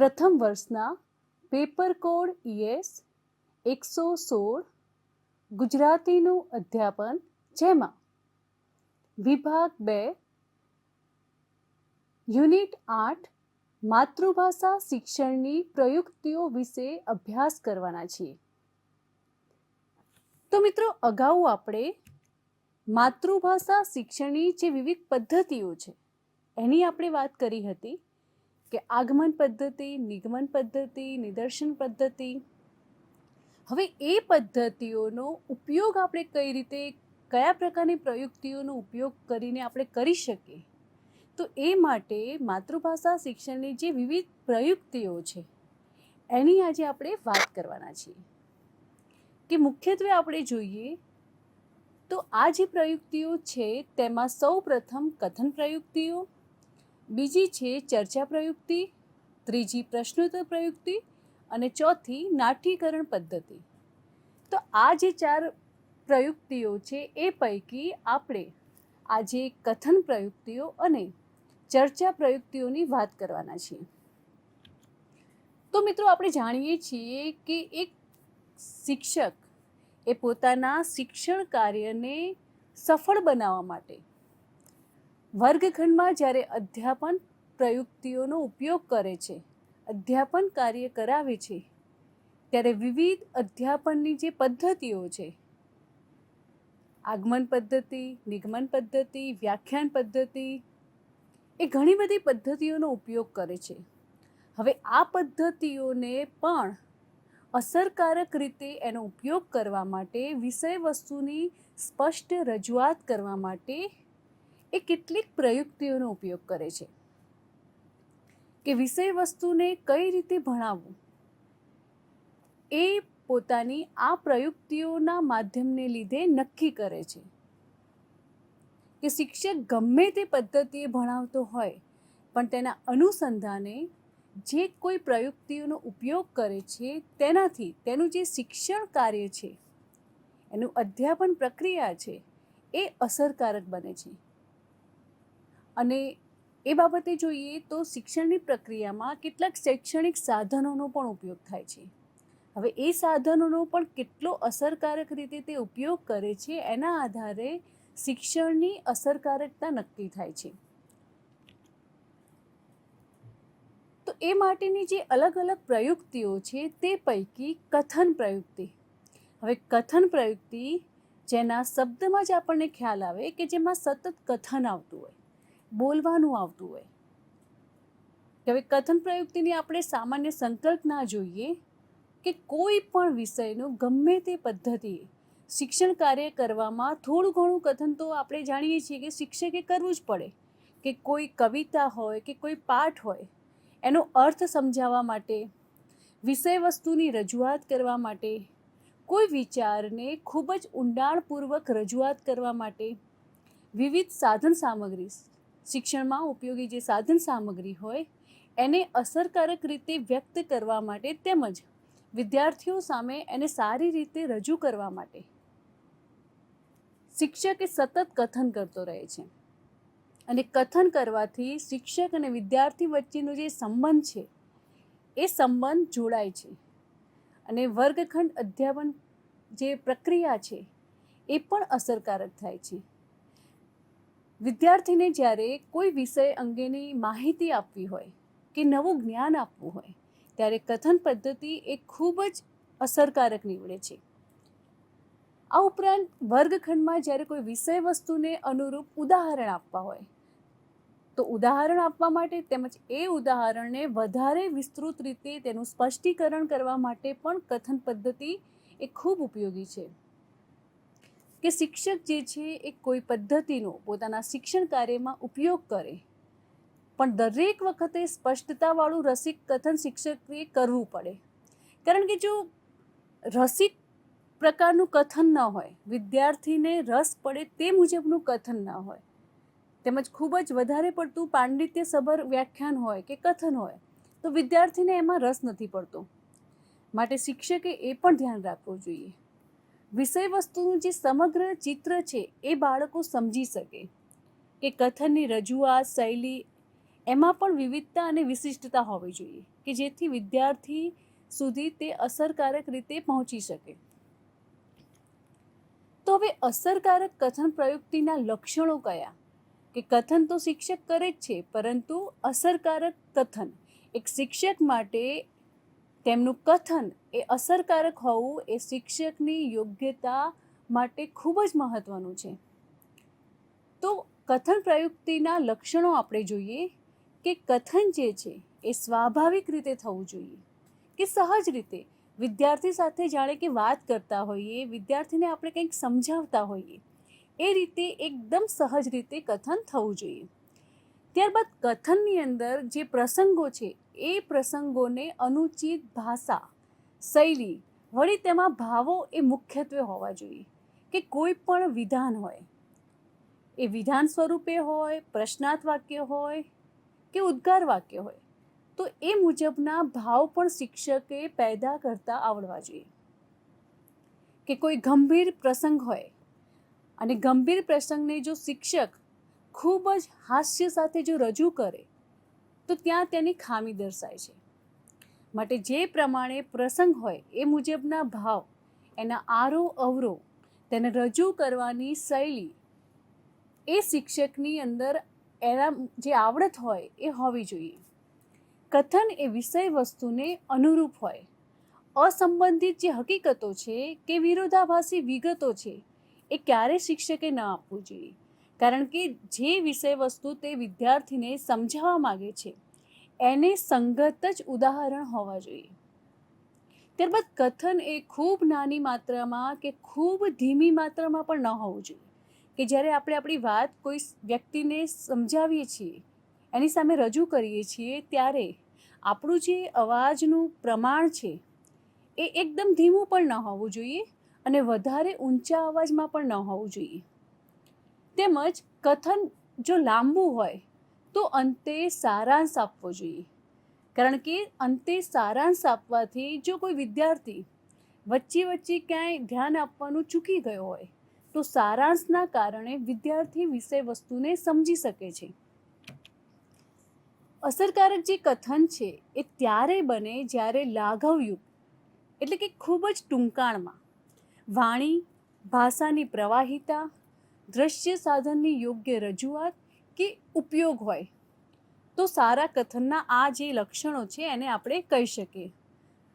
પ્રથમ વર્ષના paper code ES એકસો સોળ ગુજરાતીનું અધ્યાપન જેમાં વિભાગ બે યુનિટ આઠ માતૃભાષા શિક્ષણની પ્રયુક્તિઓ વિશે અભ્યાસ કરવાના છીએ. તો મિત્રો, અગાઉ આપણે માતૃભાષા શિક્ષણની જે વિવિધ પદ્ધતિઓ છે, એની આપણે વાત કરી હતી. કે આગમન પદ્ધતિ, નિગમન પદ્ધતિ, નિદર્શન પદ્ધતિ. હવે એ પદ્ધતિઓનો ઉપયોગ આપણે કઈ રીતે, કયા પ્રકારની પ્રયુક્તિઓનો ઉપયોગ કરીને આપણે કરી શકીએ? તો એ માટે માતૃભાષા શિક્ષણની જે વિવિધ પ્રયુક્તિઓ છે, એની આજે આપણે વાત કરવાના છીએ. કે મુખ્યત્વે આપણે જોઈએ તો આ જે પ્રયુક્તિઓ છે, તેમાં સૌ પ્રથમ કથન પ્રયુક્તિઓ બીજી છે ચર્ચા પ્રયુક્તિ, ત્રીજી પ્રશ્નોત્તર પ્રયુક્તિ અને ચોથી નાટ્યકરણ પદ્ધતિ. તો આ જે ચાર પ્રયુક્તિઓ છે એ પૈકી આપણે આજે કથન પ્રયુક્તિઓ અને ચર્ચા પ્રયુક્તિઓની વાત કરવાના છીએ. તો મિત્રો આપણે જાણીએ છીએ કે એક શિક્ષક એ પોતાના શિક્ષણ કાર્યને સફળ બનાવવા માટે વર્ગખંડમાં જ્યારે અધ્યાપન પ્રયુક્તિઓનો ઉપયોગ કરે છે, અધ્યાપન કાર્ય કરાવે છે, ત્યારે વિવિધ અધ્યાપનની જે પદ્ધતિઓ છે, આગમન પદ્ધતિ, નિગમન પદ્ધતિ, વ્યાખ્યાન પદ્ધતિ, એ ઘણી બધી પદ્ધતિઓનો ઉપયોગ કરે છે. હવે આ પદ્ધતિઓને પણ અસરકારક રીતે એનો ઉપયોગ કરવા માટે વિષય વસ્તુની સ્પષ્ટ રજૂઆત કરવા માટે એ કેટલીક પ્રયુક્તિઓનો ઉપયોગ કરે છે. કે વિષય વસ્તુને કઈ રીતે ભણાવવું? એ પોતાની આ પ્રયુક્તિઓના માધ્યમને લીધે નક્કી કરે છે. કે શિક્ષક ગમે તે પદ્ધતિએ ભણાવતો હોય, પણ તેના અનુસંધાને જે કોઈ પ્રયુક્તિઓનો ઉપયોગ કરે છે, તેનાથી તેનું જે શિક્ષણ કાર્ય છે, એનું અધ્યાપન પ્રક્રિયા છે, એ અસરકારક બને છે. અને એ બાબતે જોઈએ તો શિક્ષણની પ્રક્રિયામાં કેટલાક શૈક્ષણિક સાધનોનો પણ ઉપયોગ થાય છે. હવે એ સાધનોનો પણ કેટલો અસરકારક રીતે તે ઉપયોગ કરે છે, એના આધારે શિક્ષણની અસરકારકતા નક્કી થાય છે. તો એ માટેની જે અલગ અલગ પ્રયુક્તિઓ છે તે પૈકી કથન પ્રયુક્તિ. હવે કથન પ્રયુક્તિ જેના શબ્દમાં જ આપણને ખ્યાલ આવે કે જેમાં સતત કથન આવતું હોય. બોલવાનું આવતું હોય. હવે કથન પ્રયુક્તિની આપણે સામાન્ય સંકલ્પના જોઈએ કે કોઈ પણ વિષયનું ગમે તે પદ્ધતિએ શિક્ષણ કાર્ય કરવામાં થોડું ઘણું કથન તો આપણે જાણીએ છીએ કે શિક્ષકે કરવું જ પડે. કે કોઈ કવિતા હોય કે કોઈ પાઠ હોય, એનો અર્થ સમજાવવા માટે, વિષય વસ્તુની રજૂઆત કરવા માટે, કોઈ વિચારને ખૂબ જ ઊંડાણપૂર્વક રજૂઆત કરવા માટે વિવિધ સાધન સામગ્રી શિક્ષણમાં ઉપયોગી જે સાધન સામગ્રી હોય, એને અસરકારક રીતે વ્યક્ત કરવા માટે તેમજ વિદ્યાર્થીઓ સામે એને સારી રીતે રજૂ કરવા માટે. શિક્ષક સતત કથન કરતો રહે છે અને કથન કરવાથી શિક્ષક અને વિદ્યાર્થી વચ્ચેનો જે સંબંધ છે, એ સંબંધ જોડાય છે અને વર્ગખંડ અધ્યાપન જે પ્રક્રિયા છે, એ પણ અસરકારક થાય છે. વિદ્યાર્થીને જ્યારે કોઈ વિષય અંગેની માહિતી આપવી હોય કે નવું જ્ઞાન આપવું હોય, ત્યારે કથન પદ્ધતિ એ ખૂબ જ અસરકારક નીવડે છે. આ ઉપરાંત વર્ગખંડમાં જ્યારે કોઈ વિષય વસ્તુને અનુરૂપ ઉદાહરણ આપવા હોય, તો ઉદાહરણ આપવા માટે તેમજ એ ઉદાહરણને વધારે વિસ્તૃત રીતે તેનું સ્પષ્ટીકરણ કરવા માટે પણ કથન પદ્ધતિ એ ખૂબ ઉપયોગી છે. કે શિક્ષક જે છે એ કોઈ પદ્ધતિનો પોતાના શિક્ષણ કાર્યમાં ઉપયોગ કરે. પણ દરેક વખતે સ્પષ્ટતાવાળું રસિક કથન શિક્ષકે કરવું પડે. કારણ કે જો રસિક પ્રકારનું કથન ન હોય, વિદ્યાર્થીને રસ પડે તે મુજબનું કથન ન હોય, તેમજ ખૂબ જ વધારે પડતું પાંડિત્યસભર વ્યાખ્યાન હોય કે કથન હોય, તો વિદ્યાર્થીને એમાં રસ નથી પડતો. માટે શિક્ષકે એ પણ ધ્યાન રાખવું જોઈએ. વિષય વસ્તુનું જે સમગ્ર ચિત્ર છે એ બાળકો સમજી શકે. કે કથનની રજૂઆત, શૈલી, એમાં પણ વિવિધતા અને વિશિષ્ટતા હોવી જોઈએ, કે જેથી વિદ્યાર્થી સુધી તે અસરકારક રીતે પહોંચી શકે. તો હવે અસરકારક કથન પ્રયુક્તિના લક્ષણો કયા? કે કથન તો શિક્ષક કરે જ છે, પરંતુ અસરકારક કથન એક શિક્ષક માટે તેમનું કથન એ અસરકારક હોવું એ શિક્ષકની યોગ્યતા માટે ખૂબ જ મહત્વનું છે. તો કથન પ્રયુક્તિના લક્ષણો આપણે જોઈએ કે કથન જે છે એ સ્વાભાવિક રીતે થવું જોઈએ કે સહજ રીતે? વિદ્યાર્થી સાથે જાણે કે વાત કરતા હોઈએ, વિદ્યાર્થીને આપણે કંઈક સમજાવતા હોઈએ, એ રીતે એકદમ સહજ રીતે કથન થવું જોઈએ. ત્યારબાદ કથનની અંદર જે પ્રસંગો છે, એ પ્રસંગોને અનુચિત ભાષા, શૈલી વળી તેમાં ભાવો એ મુખ્યત્વે હોવા જોઈએ કે કોઈ પણ વિધાન હોય. એ વિધાન સ્વરૂપે હોય, પ્રશ્નાર્થ વાક્ય હોય કે ઉદ્ગાર વાક્ય હોય, તો એ મુજબના ભાવ પણ શિક્ષકે પેદા કરતા આવડવા જોઈએ. કે કોઈ ગંભીર પ્રસંગ હોય અને ગંભીર પ્રસંગને જો શિક્ષક ખૂબ જ હાસ્ય સાથે જો રજૂ કરે, તો ત્યાં તેની ખામી દર્શાય છે. માટે જે પ્રમાણે પ્રસંગ હોય એ મુજબના ભાવ, એના આરો અવરો, તેને રજૂ કરવાની શૈલી એ શિક્ષકની અંદર એના જે આવડત હોય એ હોવી જોઈએ. કથન એ વિષય વસ્તુને અનુરૂપ હોય. અસંબંધિત જે હકીકતો છે કે વિરોધાભાસી વિગતો છે એ ક્યારે શિક્ષકે ન આપવું જોઈએ? કારણ કે જે વિષય વસ્તુ તે વિદ્યાર્થીને સમજાવવા માગે છે, એને સંગત જ ઉદાહરણ હોવા જોઈએ. ત્યારબાદ કથન એ ખૂબ નાની માત્રામાં કે ખૂબ ધીમી માત્રામાં પણ ન હોવું જોઈએ. કે જ્યારે આપણે આપણી વાત કોઈ વ્યક્તિને સમજાવીએ છીએ, એની સામે રજૂ કરીએ છીએ, ત્યારે આપણું જે અવાજનું પ્રમાણ છે, એ એકદમ ધીમું પણ ન હોવું જોઈએ અને વધારે ઊંચા અવાજમાં પણ ન હોવું જોઈએ. તેમજ કથન જો લાંબુ હોય, તો અંતે સારાંશ આપવો જોઈએ. કારણ કે અંતે સારાંશ આપવાથી જો કોઈ વિદ્યાર્થી વચ્ચે વચ્ચે ક્યાંય ધ્યાન આપવાનું ચૂકી ગયો હોય, તો સારાંશના કારણે વિદ્યાર્થી વિષય વસ્તુને સમજી શકે છે. અસરકારક જે કથન છે, એ ત્યારે બને જ્યારે લાઘવયુક્ત એટલે કે ખૂબ જ ટૂંકાણમાં, વાણી, ભાષાની પ્રવાહિતા દ્રશ્ય સાધનની યોગ્ય રજૂઆત કે ઉપયોગ હોય, તો સારા કથનના આ જે લક્ષણો છે એને આપણે કહી શકીએ.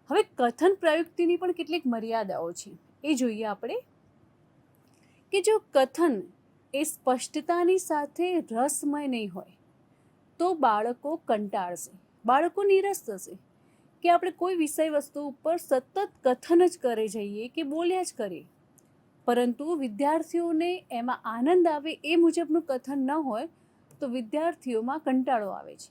હવે કથન પ્રયુક્તિની પણ કેટલીક મર્યાદાઓ છે. એ જોઈએ આપણે કે જો કથન એ સ્પષ્ટતાની સાથે રસમય નહીં હોય, તો બાળકો કંટાળશે, બાળકો નિરસ થશે કે આપણે કોઈ વિષય વસ્તુ ઉપર સતત કથન જ કરે જઈએ કે બોલ્યા જ કરીએ. પરંતુ વિદ્યાર્થીઓને એમાં આનંદ આવે એ મુજબનું કથન ન હોય તો વિદ્યાર્થીઓમાં કંટાળો આવે છે.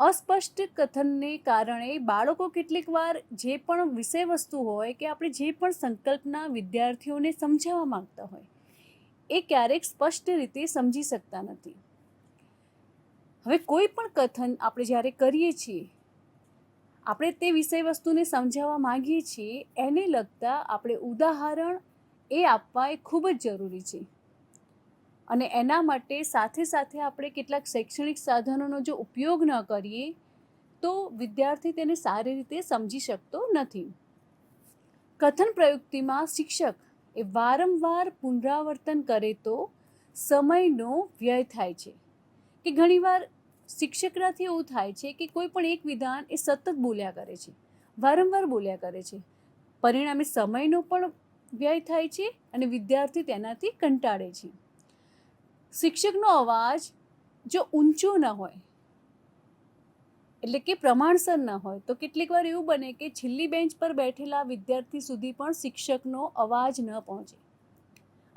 અસ્પષ્ટ કથનને કારણે બાળકો કેટલીક વાર જે પણ વિષય વસ્તુ હોય કે આપણે જે પણ સંકલ્પના વિદ્યાર્થીઓને સમજાવવા માંગતા હોય, એ ક્યારેક સ્પષ્ટ રીતે સમજી શકતા નથી. હવે કોઈ પણ કથન આપણે જ્યારે કરીએ છીએ આપણે તે વિષય વસ્તુને સમજાવવા માંગીએ છીએ, એને લગતા આપણે ઉદાહરણ એ આપવા એ ખૂબ જ જરૂરી છે. અને એના માટે સાથે સાથે આપણે કેટલાક શૈક્ષણિક સાધનોનો જો ઉપયોગ ન કરીએ, તો વિદ્યાર્થી તેને સારી રીતે સમજી શકતો નથી. કથન પ્રયુક્તિમાં શિક્ષક એ વારંવાર પુનરાવર્તન કરે તો સમયનો વ્યય થાય છે. કે ઘણીવાર શિક્ષકનાથી એવું થાય છે કે કોઈ પણ એક વિધાન એ સતત બોલ્યા કરે છે, વારંવાર બોલ્યા કરે છે. પરિણામે સમયનો પણ વ્યય થાય છે અને વિદ્યાર્થી તેનાથી કંટાળે છે. શિક્ષકનો અવાજ જો ઊંચો ન હોય, એટલે કે પ્રમાણસર ન હોય, તો કેટલીક વાર એવું બને કે છેલ્લી બેન્ચ પર બેઠેલા વિદ્યાર્થી સુધી પણ શિક્ષકનો અવાજ ન પહોંચે.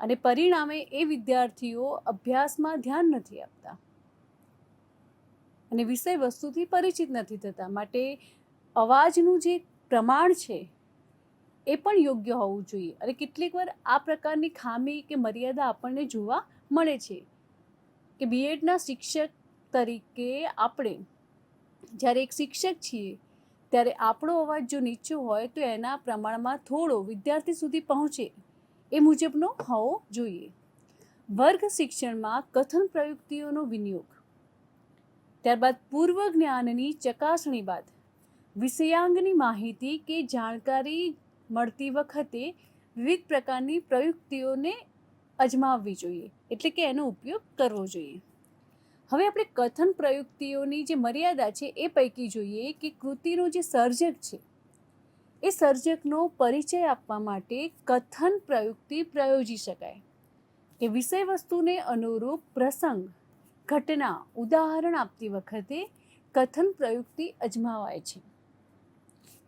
અને પરિણામે એ વિદ્યાર્થીઓ અભ્યાસમાં ધ્યાન નથી આપતા. અને વિષય વસ્તુથી પરિચિત નથી થતા. માટે અવાજનું જે પ્રમાણ છે, એ પણ યોગ્ય હોવું જોઈએ. અને કેટલીક વાર આ પ્રકારની ખામી કે મર્યાદા આપણને જોવા મળે છે કે બીએડના શિક્ષક તરીકે આપણે જ્યારે એક શિક્ષક છીએ, ત્યારે આપણો અવાજ જો નીચો હોય તો એના પ્રમાણમાં થોડો વિદ્યાર્થી સુધી પહોંચે એ મુજબનો હોવો જોઈએ. વર્ગ શિક્ષણમાં કથન પ્રયુક્તિઓનો વિનિયોગ ત્યારબાદ પૂર્વ જ્ઞાનની ચકાસણી બાદ વિષયાંગની માહિતી કે જાણકારી મળતી વખતે વિવિધ પ્રકારની પ્રયુક્તિઓને અજમાવવી જોઈએ, એટલે કે એનો ઉપયોગ કરવો જોઈએ. હવે આપણે કથન પ્રયુક્તિઓની જે મર્યાદા છે એ પૈકી જોઈએ કે કૃતિનો જે સર્જક છે, એ સર્જકનો પરિચય આપવા માટે કથન પ્રયુક્તિ પ્રયોજી શકાય. કે વિષય વસ્તુને અનુરૂપ પ્રસંગ ઘટના ઉદાહરણ આપતી વખતે કથન પ્રયુક્તિ અજમાવાય છે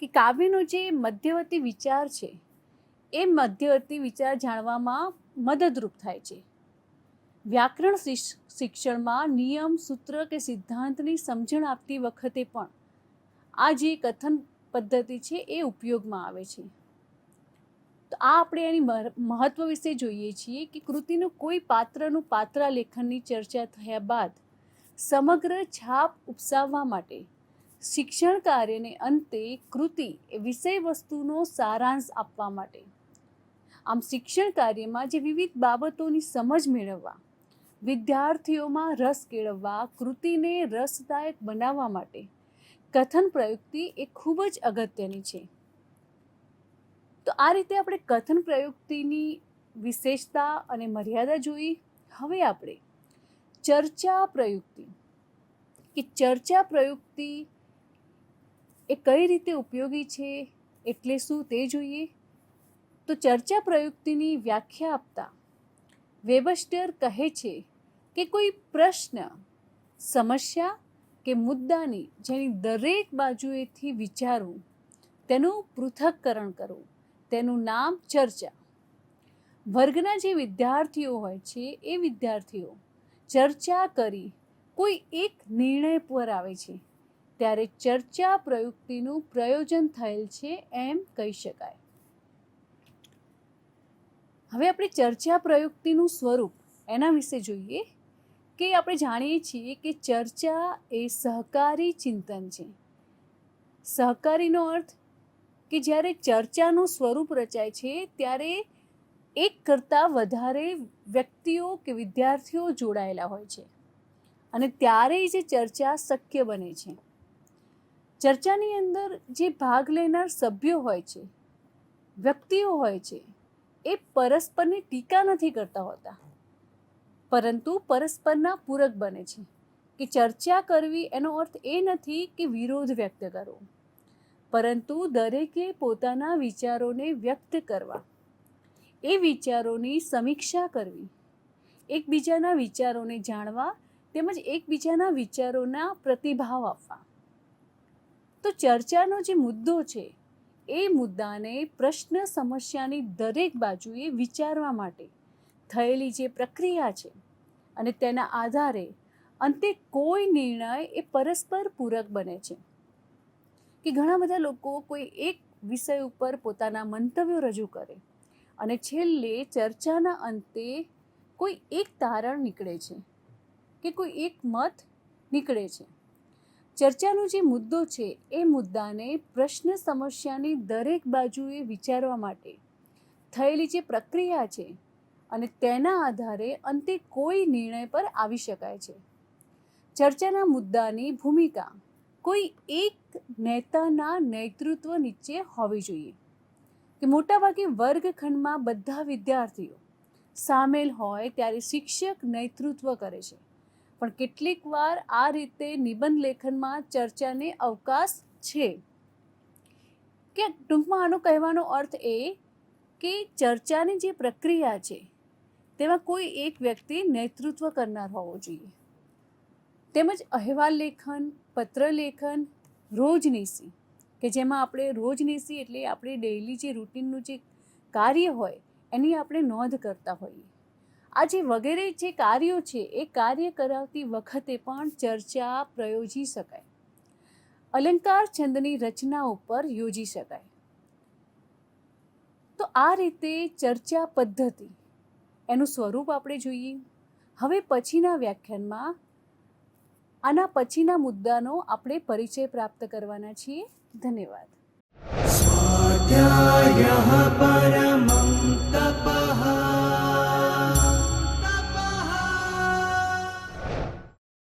કે કાવ્યનો જે મધ્યવર્તી વિચાર છે, એ મધ્યવર્તી વિચાર જાણવામાં મદદરૂપ થાય છે. વ્યાકરણ શિક્ષણમાં નિયમ, સૂત્ર કે સિદ્ધાંતની સમજણ આપતી વખતે પણ આ જે કથન પદ્ધતિ છે, એ ઉપયોગમાં આવે છે. તો આ આપણે એની મહ- મહત્વ વિશે જોઈએ છીએ કે કૃતિનું કોઈ પાત્રનું પાત્ર લેખનની ચર્ચા થયા બાદ સમગ્ર છાપ ઉપસાવવા માટે શિક્ષણ કાર્યને અંતે કૃતિ એ વિષય વસ્તુનો સારાંશ આપવા માટે. આમ શિક્ષણ કાર્યમાં જે વિવિધ બાબતોની સમજ મેળવવા, વિદ્યાર્થીઓમાં રસ કેળવવા, કૃતિને રસદાયક બનાવવા માટે કથન પ્રયુક્તિ એ ખૂબ જ અગત્યની છે. તો આ રીતે આપણે કથન પ્રયુક્તિની વિશેષતા અને મર્યાદા જોઈ. હવે આપણે ચર્ચા પ્રયુક્તિ. કે ચર્ચા પ્રયુક્તિ એ કઈ રીતે ઉપયોગી છે, એટલે શું તે જોઈએ? તો ચર્ચા પ્રયુક્તિની વ્યાખ્યા આપતા વેબસ્ટર કહે છે કે કોઈ પ્રશ્ન, સમસ્યા કે મુદ્દાની જેની દરેક બાજુએથી વિચારવું, તેનું પૃથક્કરણ કરવું. તેનું નામ ચર્ચા. વર્ગના જે વિદ્યાર્થીઓ હોય છે, એ વિદ્યાર્થીઓ ચર્ચા કરી કોઈ એક નિર્ણય પર આવે છે. ત્યારે ચર્ચા પ્રયુક્તિનું પ્રયોજન થયેલ છે એમ કહી શકાય. હવે આપણે ચર્ચા પ્રયુક્તિનું સ્વરૂપ એના વિશે જોઈએ કે આપણે જાણીએ છીએ કે ચર્ચા એ સહકારી ચિંતન છે. સહકારીનો અર્થ કે જ્યારે ચર્ચાનું સ્વરૂપ રચાય છે, ત્યારે એક કરતાં વધારે વ્યક્તિઓ કે વિદ્યાર્થીઓ જોડાયેલા હોય છે. અને ત્યારે જે ચર્ચા શક્ય બને છે. ચર્ચાની અંદર જે ભાગ લેનાર સભ્યો હોય છે, વ્યક્તિઓ હોય છે, એ પરસ્પરની ટીકા નથી કરતા હોતા. પરંતુ પરસ્પરના પૂરક બને છે કે ચર્ચા કરવી એનો અર્થ એ નથી કે વિરોધ વ્યક્ત કરવો. પરંતુ દરેકે પોતાના વિચારોને વ્યક્ત કરવા. એ વિચારોની સમીક્ષા કરવી. એકબીજાના વિચારોને જાણવા તેમજ એકબીજાના વિચારોના પ્રતિભાવ આપવા. તો ચર્ચાનો જે મુદ્દો છે, એ મુદ્દાને પ્રશ્ન સમસ્યાની દરેક બાજુએ વિચારવા માટે થયેલી જે પ્રક્રિયા છે અને તેના આધારે અંતે કોઈ નિર્ણય એ પરસ્પર પૂરક બને છે. કે ઘણા બધા લોકો કોઈ એક વિષય ઉપર પોતાના મંતવ્યો રજૂ કરે અને છેલ્લે ચર્ચાના અંતે કોઈ એક તારણ નીકળે છે કે કોઈ એક મત નીકળે છે. ચર્ચાનો જે મુદ્દો છે એ મુદ્દાને પ્રશ્ન સમસ્યાની દરેક બાજુએ વિચારવા માટે થયેલી જે પ્રક્રિયા છે અને તેના આધારે અંતે કોઈ નિર્ણય પર આવી શકાય છે. ચર્ચાના મુદ્દાની ભૂમિકા કોઈ એક નેતાના નેતૃત્વ નીચે હોવી જોઈએ. કે મોટાભાગે વર્ગખંડમાં બધા વિદ્યાર્થીઓ સામેલ હોય ત્યારે શિક્ષક નેતૃત્વ કરે છે. પણ કેટલીક વાર આ રીતે નિબંધ લેખનમાં ચર્ચાને અવકાશ છે. કે ટૂંકમાં આનો કહેવાનો અર્થ એ કે ચર્ચાની જે પ્રક્રિયા છે, તેમાં કોઈ એક વ્યક્તિ નેતૃત્વ કરનાર હોવો જોઈએ. તેમજ અહેવાલ લેખન પત્ર લેખન રોજનીસી કે જેમાં આપણે રોજનીસી એટલે આપણે ડેઈલી જે રૂટીનનું જે કાર્ય હોય, એની આપણે નોંધ કરતા હોઈએ. આ જે વગેરે જે કાર્યો છે, એ કાર્ય કરાવતી વખતે પણ ચર્ચા પ્રયોજી શકાય. અલંકાર છંદની રચના ઉપર યોજી શકાય. તો આ રીતે ચર્ચા પદ્ધતિ, એનું સ્વરૂપ આપણે જોઈએ. હવે પછીના વ્યાખ્યાનમાં આના પછીના મુદ્દાનો આપણે પરિચય પ્રાપ્ત કરવાના છીએ. ધન્યવાદ. સ્વાધ્યાય પરમં તપઃ